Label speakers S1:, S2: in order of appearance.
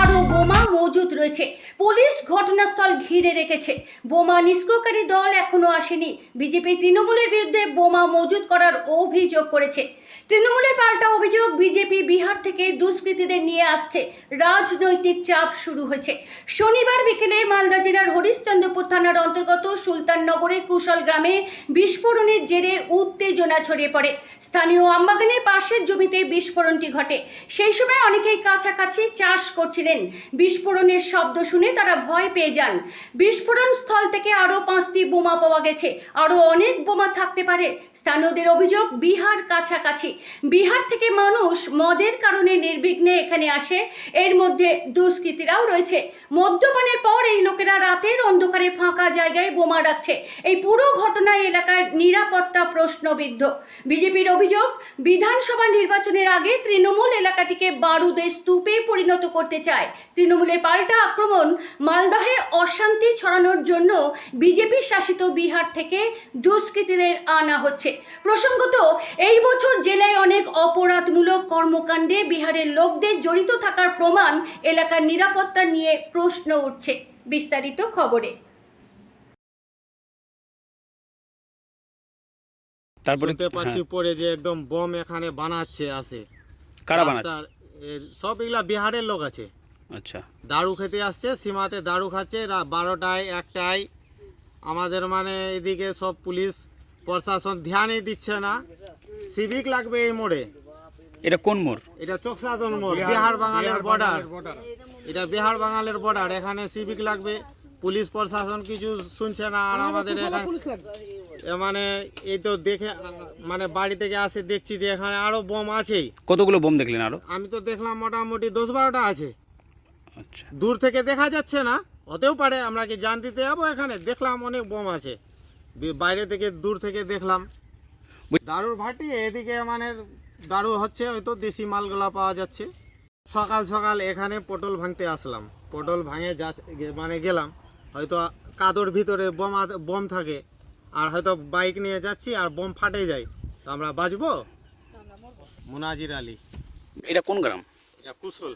S1: আরও বোমা মজুত রয়েছে। পুলিশ ঘটনাস্থল ঘিরে রেখেছে। বোমা নিষ্ক্রিয়কারী দল এখনও আসেনি। বিজেপি তৃণমূলের বিরুদ্ধে বোমা মজুত করার অভিযোগ করেছে। তৃণমূলের পাল্টা অভিযোগ বিজেপি বিহার থেকে দুষ্কৃতীদের নিয়ে আসছে। রাজনৈতিক চাপ শুরু হয়েছে। শনিবার বিকেলে মালদা জেলার হরিশ্চন্দ্রপুর থানার অন্তর্গত সুলতাননগরের কুশল গ্রামে বিস্ফোরণের জেরে উত্তেজনা ছড়িয়ে পড়ে। স্থানীয় আমবাগানের পাশের জমিতে বিস্ফোরণটি ঘটে। সেই সময় অনেকেই কাছাকাছি চাষ করছিলেন। বিস্ফোরণের শব্দ শুনে তারা ভয় পেয়ে যান। বিস্ফোরণ স্থল থেকে আরও পাঁচটি বোমা পাওয়া গেছে। আরও অনেক বোমা থাকতে পারে। স্থানীয়দের অভিযোগ, বিহার কাছাকাছি। বিহার থেকে মানুষ মদের কারণে নির্বিঘ্নে এখানে আসে। এর মধ্যে দুষ্কৃতীরাও রয়েছে। মদ্যপানের পর এই লোকেরা রাতের অন্ধকারে ফাঁকা জায়গায় বোমা রাখছে। এই পুরো ঘটনায় এলাকার নিরাপত্তা প্রশ্নবিদ্ধ। বিজেপির অভিযোগ, বিধানসভা নির্বাচনের আগে তৃণমূল এলাকাটিকে বারুদের স্তূপে পরিণত করতে চায়। তৃণমূলের পাল্টা আক্রমণ মালদহে অশান্তি ছড়ানোর জন্য বিজেপি শাসিত বিহার থেকে দুষ্কৃতীদের আনা হচ্ছে। প্রসঙ্গত এই বছর জেলায় অনেক অপরাধমূলক কর্মকাণ্ডে বিহারের লোকদের জড়িত থাকার প্রমাণ এলাকার নিরাপত্তা নিয়ে প্রশ্ন উঠছে। বিস্তারিত খবরে।
S2: তারপরে
S3: শুনতে পাচ্ছি
S2: হ্যাঁ,
S3: পরে যে একদম বম এখানে বানাচ্ছে আসে
S2: কারা বানাচ্ছে?
S3: সব এগুলা বিহারের লোক আছে।
S2: আচ্ছা।
S3: দারু খেতে আসছে সীমাতে দারু খাচ্ছে রা- বারোটায় একটায়। আমাদের মানে এদিকে সব পুলিশ প্রশাসন ধ্যানই দিচ্ছে না। সিভিক লাগবে এই মোড়ে।
S2: এটা কোন মোড়?
S3: এটা চোকসাদন মোড় বিহার বাঙালের বর্ডার এটা বিহার বাঙালের বর্ডার এখানে সিভিক লাগবে। পুলিশ প্রশাসন কিছু শুনছে না আর আমাদের এখানে এ মানে এই তো দেখে মানে বাড়ি থেকে আসে দেখছি যে এখানে আরও বোম আছে
S2: কতগুলো বোম দেখলেন আরও?
S3: আমি তো দেখলাম মোটামুটি দশ বারোটা আছে।
S2: আচ্ছা।
S3: দূর থেকে দেখা যাচ্ছে না হতেও পারে আমরা কি জান দিতে যাব এখানে? দেখলাম অনেক বোম আছে। বাইরে থেকে দূর থেকে দেখলাম। দারুর ভাটি এদিকে মানে দারু হচ্ছে হয়তো দেশি মালগুলা পাওয়া যাচ্ছে। সকাল সকাল এখানে পটল ভাঙতে আসলাম। পটল ভাঙে যা মানে গেলাম। হয়তো কাদর ভিতরে বোম আ- বোম থাকে আর হয়তো বাইক নিয়ে যাচ্ছি আর বোম ফাটে যায়। তো আমরা বাঁচবো? মোনাজির আলী।
S2: এটা কোন গ্রাম?
S3: এটা কুশল।